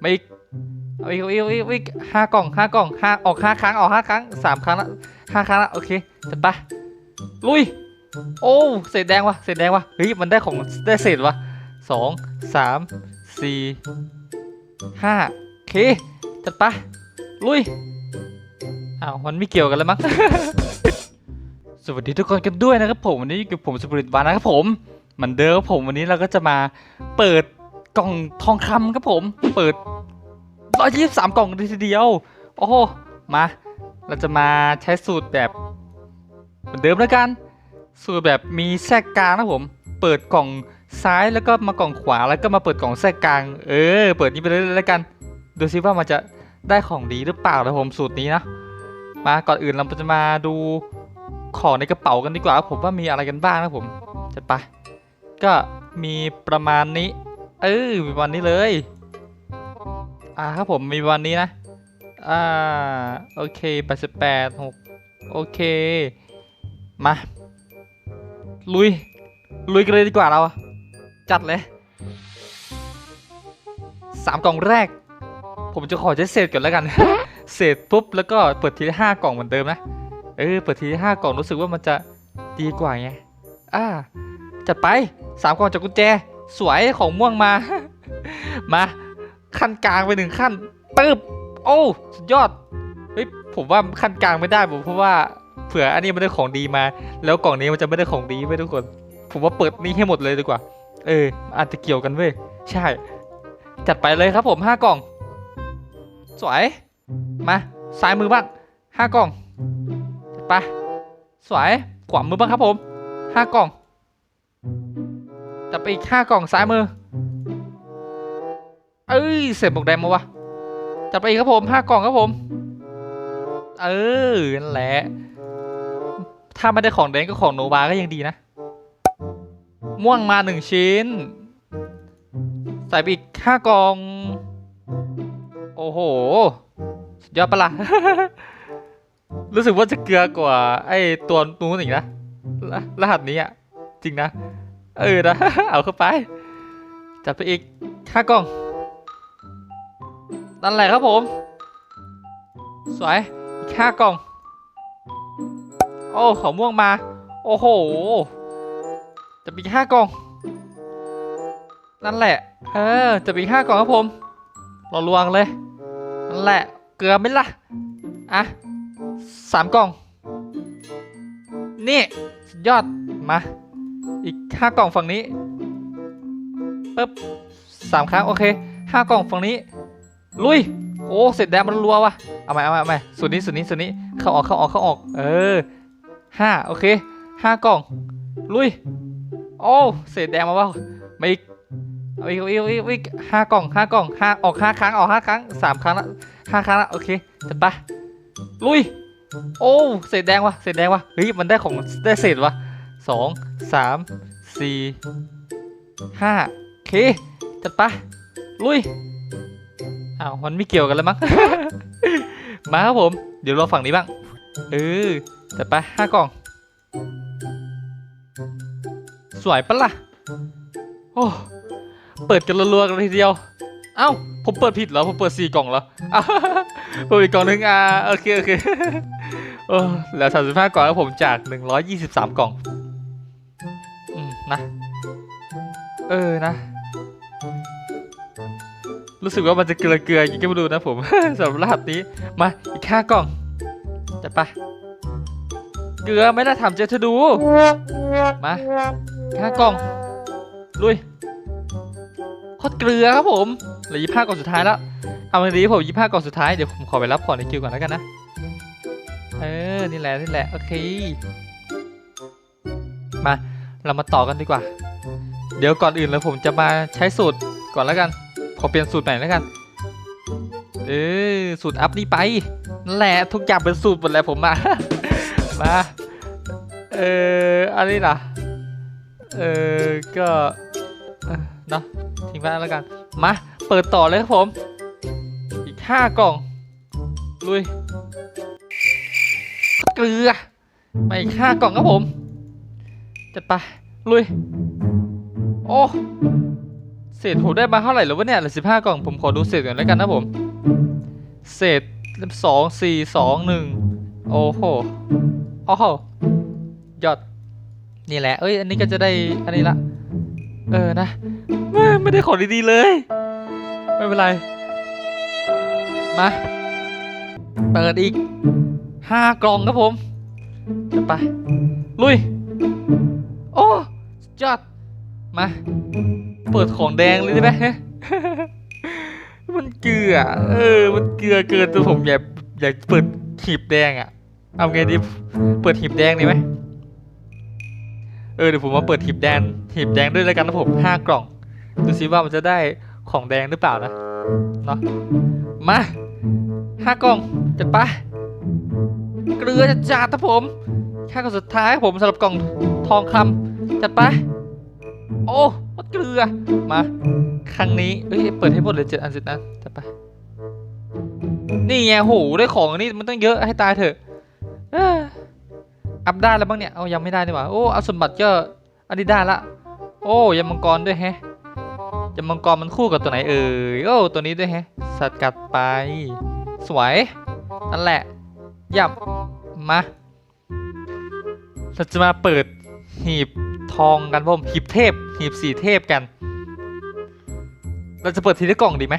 ไมาอีกเอาอีกเอาอีกเอาอีกเอาอีกห้ากล่องห้ากล่องห้าออกห้าครั้งออกห้าครั้งสามครั้งละห้าครั้งละโอเคจัดไปลุยโอ้เศษแดงวะเศษแดงวะเฮ้ยมันได้ของได้เศษวะสองสามสี่ห้าโอเคจัดไปลุยอ้าวมันไม่เกี่ยวกันแล้วมั้งสวัสดีทุกคนกันด้วยนะครับผมวันนี้อยู่กับผมสปริตวานะครับผมเหมือนเดิมผมวันนี้เราก็จะมาเปิด กล่องทองคำครับผม เปิดร้อยยี่สิบสามกล่องทีเดียว โอ้โห มา เราจะมาใช้สูตรแบบเหมือนเดิมแล้วกัน สูตรแบบมีแทรกกลางนะผม เปิดกล่องซ้ายแล้วก็มากล่องขวาแล้วก็มาเปิดกล่องแทรกกลาง เออ เปิดนี้ไปเลยแล้วกัน ดูซิว่ามันจะได้ของดีหรือเปล่านะผมสูตรนี้นะ มาก่อนอื่นเราจะมาดูของในกระเป๋ากันดีกว่าผมว่ามีอะไรกันบ้างนะผมจัดไป ก็มีประมาณนี้ เออมีวันนี้เลย อ่าครับผมมีวันนี้นะ อ่า โอเคแปดสิบแปดหกโอเค มา ลุย ลุยกันเลยดีกว่าเราอะจัดเลยสามกล่องแรก ผมจะขอใช้เศษก่อนแล้วกัน เศษปุ๊บแล้วก็เปิดทีละห้ากล่องเหมือนเดิมนะ เออ เปิดทีห้ากล่องรู้สึกว่ามันจะดีกว่าไง อ่า จัดไปสามกล่องจากกุญแจ สวยของม่วงมา มา ขั้นกลางไปหนึ่งขั้นปึ๊บโอ้สุดยอดเฮ้ยผมว่าขั้นกลางไม่ได้ผมเพราะว่าเผื่ออันนี้มันได้ของดีมา แล้วกล่องนี้มันจะไม่ได้ของดีไว้ยทุกคน ผมว่าเปิดนี้ให้หมดเลยดีกว่า เออ อาจจะเกี่ยวกันเว้ยใช่ จัดไปเลยครับผมห้ากล่อง สวย มาซ้ายมือบ้างห้ากล่องไปสวยขวามือบ้างครับผมห้ากล่อง จับไปอีกห้ากล่องซ้ายมือ เอ้ยเสร็จบอกแดงมาวะจับไปอีกครับผมห้ากล่องครับผม เออนั่นแหละ ถ้าไม่ได้ของแดงก็ของโนบาก็ยังดีนะ ม่วงมาหนึ่งชิ้น ใส่ไปอีกห้ากล่อง โอ้โห สุดยอดปะล่ะรู้สึกว่าจะเกลือกว่า ไอ้ตัวนู้นอีกนะ รหัสนี้อะ จริงนะ เออนะเอาเข้าไป จัดไปอีกห้ากล่อง นั่นแหละครับผม สวย อีกห้ากล่อง โอ้ ของม่วงมา โอ้โห จะมีห้ากล่อง นั่นแหละ เออ จะมีห้ากล่องครับผมรอลวงเลย นั่นแหละ เกลือไหมล่ะอะสามกล่อง นี่ สุดยอด มา อีกห้ากล่องฝั่งนี้ปึ๊บสามครั้งโอเคห้ากล่องฝั่งนี้ ลุย โอ้เสร็จแดงมันรัววะเอาใหม่เอาใหม่เอาใหม่ส่วนนี้ส่วนนี้ส่วนนี้เข้าออกเข้าออกเข้าออกเออห้าโอเคห้ากล่อง ลุย โอ้เศษแดงมาวะมาอีกเอาอีกเอาอีกเอาอีกเอาอีกห้ากล่องห้ากล่องห้าออกห้าครั้งออกห้าครั้งสามครั้งละห้าครั้งละโอเคจัดไปลุย โอ้เศษแดงวะเศษแดงวะเฮ้ยมันได้ของได้เศษวะสอง สามสี่ห้าโอเค จัดไปลุยอ้าวมันไม่เกี่ยวกันแล้วมั้ง มาครับผม เดี๋ยวเราฝั่งนี้บ้าง เออ จัดไปห้ากล่อง สวยปะล่ะ โอ้ เปิดกันรัวๆกันทีเดียว เอ้า ผมเปิดผิดเหรอ ผมเปิดสี่กล่องเหรออ้าเปิดอีกกล่องหนึงอ่าโอเค โอเค เออแล้วสามสิบห้ากล่องแล้วผมจากหนึ่งร้อยยี่สิบสามกล่อง นะ เออนะ รู้สึกว่ามันจะเกลือเกลือๆอย่งนี้ก็ไม่รู้นะผมสำหรับรหัสนี้ มาอีกห้ากล่องจัดไปเกลือไม่ได้ทำเจอเธอดู มาห้ากล่องลุยโคตรเกลือครับผมเหลือยี่ห้ากล่องสุดท้ายแล้วเอาวันนี้ผมยี่ห้ากล่องสุดท้ายเดี๋ยวผมขอไปรับผ่อนในคิวก่อนแล้วกันนะเออนี่แหละนี่แหละโอเค มา เรามาต่อกันดีกว่า เดี๋ยวก่อนอื่นเลยผมจะมาใช้สูตรก่อนแล้วกันขอเปลี่ยนสูตรใหม่แล้วกัน เออสูตรอัพนี่ไปนั่นแหละทุกอย่างเป็นสูตรหมดแล้วผมมา มา เอออันนี้นะเออก็เนาะทิ้งไว้แล้วกัน มาเปิดต่อเลยครับผม อีกห้ากล่อง ลุย เกลือไปอีกห้ากล่องครับผม จัดไป ลุย โอ้เศษผมได้มาเท่าไหร่แล้ววะเนี่ยเหลือสิบห้ากล่อง ผมขอดูเศษก่อนแล้วกันนะผม เศษสองสี่สองหนึ่งโอ้โหโอ้โหยอด นี่แหละ เอ้ย อันนี้ก็จะได้ อันนี้ละ เออนะ ไม่ได้ของดีๆเลย ไม่เป็นไร มา เปิดอีกห้ากล่องครับผมจะไป ลุย โอ้สุดยอด มา เปิดของแดงเลยได้ไหมมันเกลือ เออ มันเกลือเกินจนผมอยากอยากเปิดหีบแดงอะเอาไงดีเปิดหีบแดงดีไหมเออเดี๋ยวผมมาเปิดหีบแดงหีบแดงด้วยแล้วกันนะผมห้ากล่อง ดูซิว่ามันจะได้ของแดงหรือเปล่านะ เนาะมาห้ากล่องจัดไปเกลือจัดจ้าครับผมแค่กล่องสุดท้ายผมสำหรับกล่องทองคำ จัดไป โอ้วัดเกลือ มา ครั้งนี้ เอ้ย เปิดให้หมดเลยเจ็ดอันสินะจัดไป นี่ไงโห ได้ของอันนี้มันต้องเยอะให้ตายเถอะอัพได้แล้วบ้างเนี่ย เอายังไม่ได้ดีกว่า โอ้ เอาสมบัติก็อันนี้ได้ละ โอ้ยำมังกรด้วยแฮะยำมังกรมันคู่กับตัวไหนเอ่ย โอ้ ตัวนี้ด้วยแฮะสกัดไป สวย นั่นแหละ ยับ มา เราจะมาเปิดหีบ ทองกันพ่อผมหีบเทพหีบสีเทพกัน เราจะเปิดทีละกล่องดีไหม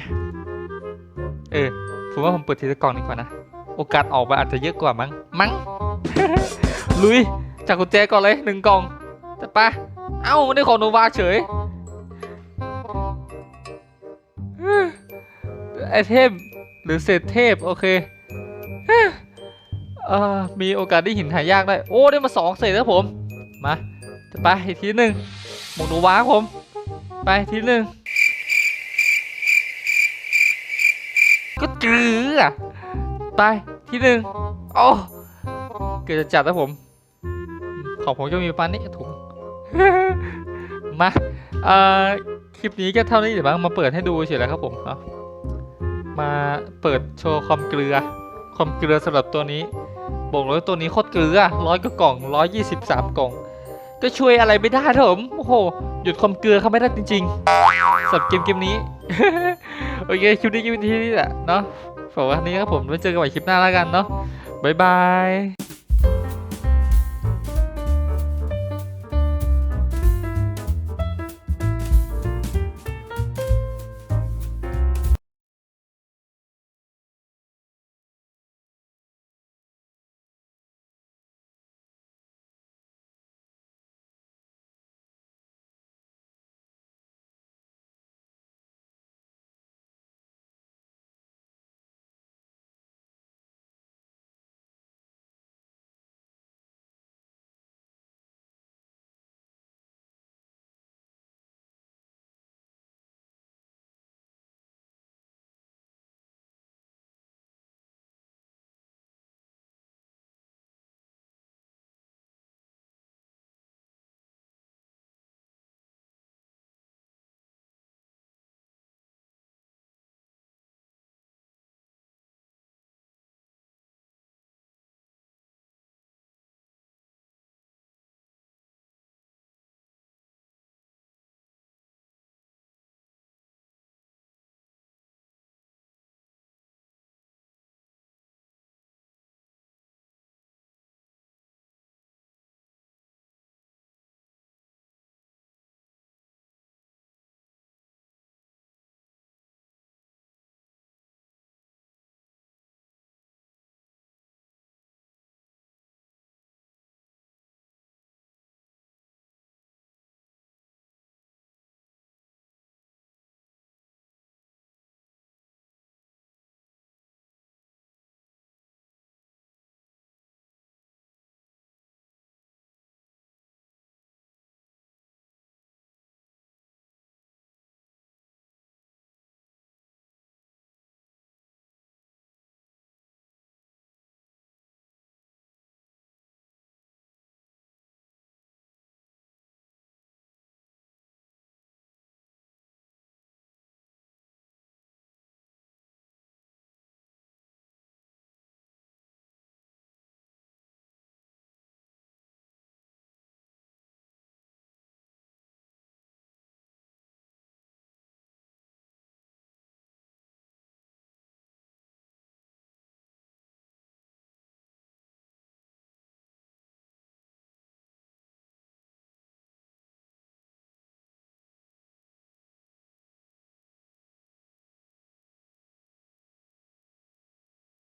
เออผมว่าผมเปิดทีละกล่องดีกว่านะ โอกาสออกมาอาจจะเยอะกว่ามั้งมั้งลุยจากกุญแจก่อนเลยหนึ่งกล่องจะปะเอ้าได้ของโนวาเฉยไอเทมหรือเศษเทพโอเคอ่อมีโอกาสได้หินหายากได้ โอ้ได้มาสองเศษแล้วผม มา ไปอีกทีหนึ่งหมวกโนวาผม ไปทีหนึ่งก็เกลือไปทีหนึ่งโอ้เกิดจะจัดแล้วผม ของผมจะมีประมาณนี้ถุงมาเอ่อคลิปนี้ก็เท่านี้เดี๋ยวบ้างมาเปิดให้ดูเฉยแล้วครับผมเนามาเปิดโชว์ความเกลือความเกลือสำหรับตัวนี้บอกเลยว่าตัวนี้โคตรเกลือร้อยกว่ากล่องร้อยยี่สิบสามกล่อง ก็ช่วยอะไรไม่ได้เถอะผมโอ้โหหยุดความเกลือเขาไม่ได้จริงๆสำหรับเกมเกมนี้ โอเคคลิปนี้คลิปนี้แหละเนาะฝากไว้เท่านี้ครับผมไว้เจอกันใหม่คลิปหน้าแล้วกันเนาะบ๊ายบาย